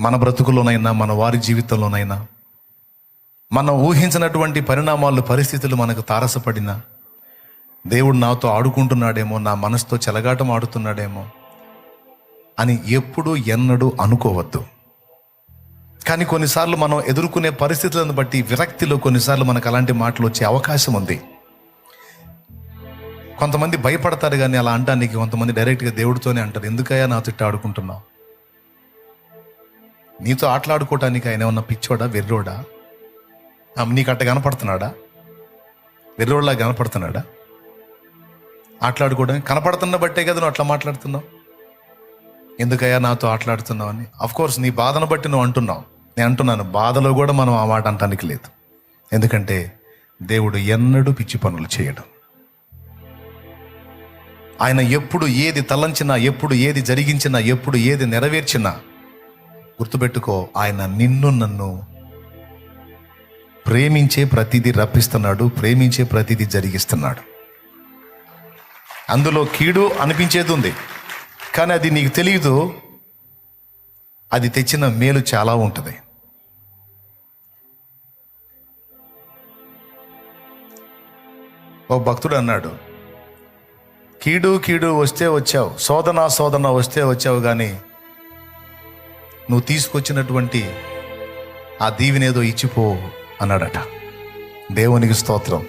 మన బ్రతుకులోనైనా మన వారి జీవితంలోనైనా మనం ఊహించినటువంటి పరిణామాలు పరిస్థితులు మనకు తారసపడినా దేవుడు నాతో ఆడుకుంటున్నాడేమో నా మనసుతో చెలగాటం ఆడుతున్నాడేమో అని ఎప్పుడు ఎన్నడూ అనుకోవద్దు. కానీ కొన్నిసార్లు మనం ఎదుర్కొనే పరిస్థితులను బట్టి విరక్తిలో కొన్నిసార్లు మనకు అలాంటి మాటలు వచ్చే అవకాశం ఉంది. కొంతమంది భయపడతారు కానీ అలా అంటానికి కొంతమంది డైరెక్ట్గా దేవుడితోనే అంటారు ఎందుకయ్యా నాతో ఇట్ట ఆడుకుంటున్నావు? నీతో ఆటలాడుకోవటానికి ఆయన ఏమన్నా పిచ్చోడా వెర్రోడా? ఆ, నీకు అట్ట కనపడుతున్నాడా? వెర్రోడ్లా కనపడుతున్నాడా? ఆటలాడుకోవడానికి కనపడుతున్న బట్టే కదా నువ్వు అట్లా మాట్లాడుతున్నావు. ఎందుకయ్యా నాతో ఆటలాడుతున్నావు అని? కోర్స్ నీ బాధను బట్టి నువ్వు అంటున్నావు. నేను అంటున్నాను బాధలో కూడా మనం ఆ మాట అంటానికి లేదు. ఎందుకంటే దేవుడు ఎన్నడూ పిచ్చి పనులు చేయడు. ఆయన ఎప్పుడు ఏది తలంచినా ఎప్పుడు ఏది జరిగించినా ఎప్పుడు ఏది నెరవేర్చినా గుర్తుపెట్టుకో ఆయన నిన్ను నన్ను ప్రేమించే ప్రతిదీ రప్పిస్తున్నాడు ప్రేమించే ప్రతిదీ జరిగిస్తున్నాడు. అందులో కీడు అనిపించేది ఉంది. కానీ అది నీకు తెలియదు అది తెచ్చిన మేలు చాలా ఉంటుంది. ఓ భక్తుడు అన్నాడు కీడు కీడు వస్తే వచ్చావు శోధన శోధన వస్తే వచ్చావు కానీ నువ్వు తీసుకొచ్చినటువంటి ఆ దీవినేదో ఇచ్చిపో అన్నాడట. దేవునికి స్తోత్రం.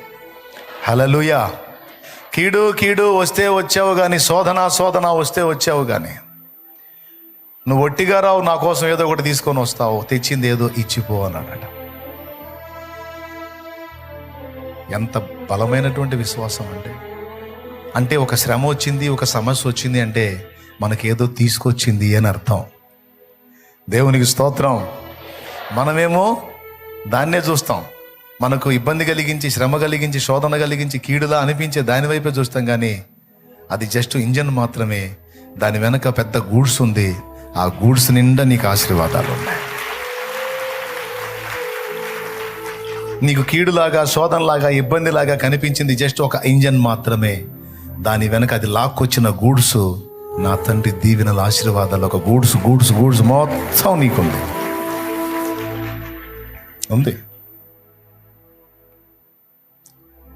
హలలుయ కీడు కీడు వస్తే వచ్చావు కానీ శోధన శోధన వస్తే వచ్చావు కానీ నువ్వు ఒట్టిగా రావు నా కోసం ఏదో ఒకటి తీసుకొని వస్తావు తెచ్చింది ఏదో ఇచ్చిపో అన్నాడట. ఎంత బలమైనటువంటి విశ్వాసం అంటే అంటే ఒక శ్రమ వచ్చింది ఒక సమస్య వచ్చింది అంటే మనకేదో తీసుకొచ్చింది అని అర్థం. దేవునికి స్తోత్రం. మనమేమో దాన్నే చూస్తాం. మనకు ఇబ్బంది కలిగించి శ్రమ కలిగించి శోధన కలిగించి కీడులా అనిపించే దాని వైపే చూస్తాం కానీ అది జస్ట్ ఇంజన్ మాత్రమే. దాని వెనక పెద్ద గూడ్స్ ఉంది. ఆ గూడ్స్ నిండా నీకు ఆశీర్వాదాలు ఉన్నాయి. నీకు కీడులాగా శోధనలాగా ఇబ్బందిలాగా కనిపించింది జస్ట్ ఒక ఇంజన్ మాత్రమే. దాని వెనక అది లాక్కొచ్చిన గూడ్స్. నా తండ్రి దీవెనల ఆశీర్వాదాలు ఒక గూడ్స్ గూడ్స్ గూడ్స్ మొత్తం నీకుంది. ఉంది.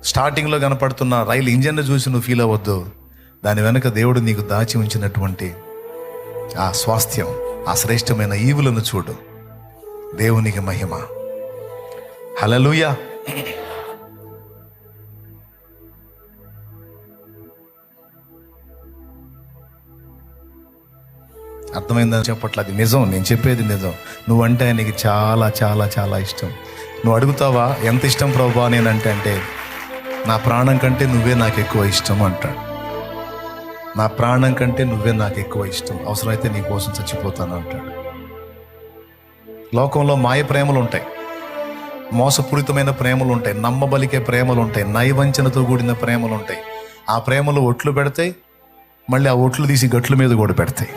స్టార్టింగ్లో కనపడుతున్న రైలు ఇంజన్ను చూసి నువ్వు ఫీల్ అవ్వద్దు. దాని వెనుక దేవుడు నీకు దాచి ఉంచినటువంటి ఆ స్వాస్థ్యం ఆ శ్రేష్టమైన ఈవులను చూడు. దేవునికి మహిమ. హలలుయా అర్థమైందని చెప్పట్ల అది నిజం నేను చెప్పేది నిజం. నువ్వంటే నీకు చాలా చాలా చాలా ఇష్టం. నువ్వు అడుగుతావా ఎంత ఇష్టం ప్రభా నేనంటే? అంటే నా ప్రాణం కంటే నువ్వే నాకు ఎక్కువ ఇష్టం అంటాడు. నా ప్రాణం కంటే నువ్వే నాకు ఎక్కువ ఇష్టం. అవసరమైతే నీ కోసం చచ్చిపోతాను అంటాడు. లోకంలో మాయ ప్రేమలు ఉంటాయి మోసపూరితమైన ప్రేమలు ఉంటాయి నమ్మబలికే ప్రేమలు ఉంటాయి నైవంచనతో కూడిన ప్రేమలు ఉంటాయి ఆ ప్రేమలు ఒట్లు పెడతాయి. మళ్ళీ ఆ ఒట్లు తీసి గట్ల మీద కూడా పెడతాయి.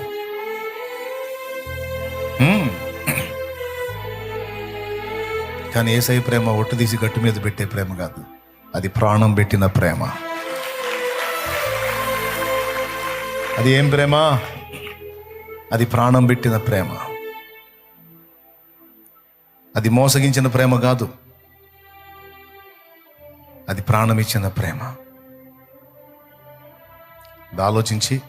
కానీ ఏసై ప్రేమ ఒట్టు తీసి గట్టు మీద పెట్టే ప్రేమ కాదు. అది ప్రాణం పెట్టిన ప్రేమ. అది ఏం ప్రేమ? అది ప్రాణం పెట్టిన ప్రేమ. అది మోసగించిన ప్రేమ కాదు. అది ప్రాణం ఇచ్చిన ప్రేమ. ఆలోచించి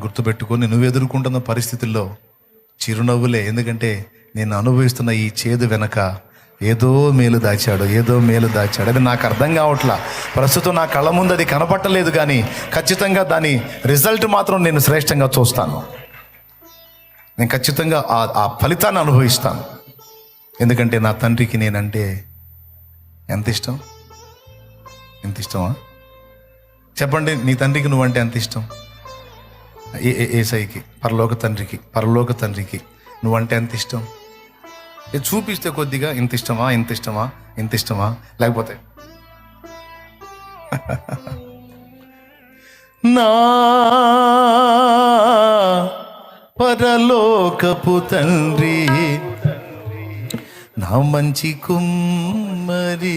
గుర్తుపెట్టుకొని నువ్వు ఎదుర్కొంటున్న పరిస్థితుల్లో చిరునవ్వులే. ఎందుకంటే నేను అనుభవిస్తున్న ఈ చేదు వెనక ఏదో మేలు దాచాడు ఏదో మేలు దాచాడు. అది నాకు అర్థం కావట్లా. ప్రస్తుతం నా కళ్ళ ముందు అది కనపట్టలేదు కానీ ఖచ్చితంగా దాని రిజల్ట్ మాత్రం నేను శ్రేష్టంగా చూస్తాను. నేను ఖచ్చితంగా ఆ ఆ ఫలితాన్ని అనుభవిస్తాను. ఎందుకంటే నా తండ్రికి నేనంటే ఎంత ఇష్టం? ఎంత ఇష్టమా? చెప్పండి నీ తండ్రికి నువ్వంటే ఎంత ఇష్టం? ఏసైకి పరలోక తండ్రికి పరలోక తండ్రికి. నువ్వంటే ఎంత ఇష్టం? ఇది చూపిస్తే కొద్దిగా ఇంత ఇష్టమా ఇంత ఇష్టమా ఇంత ఇష్టమా? లేకపోతే? నా పరలోకపు తండ్రి నా మంచి కుమ్మరి.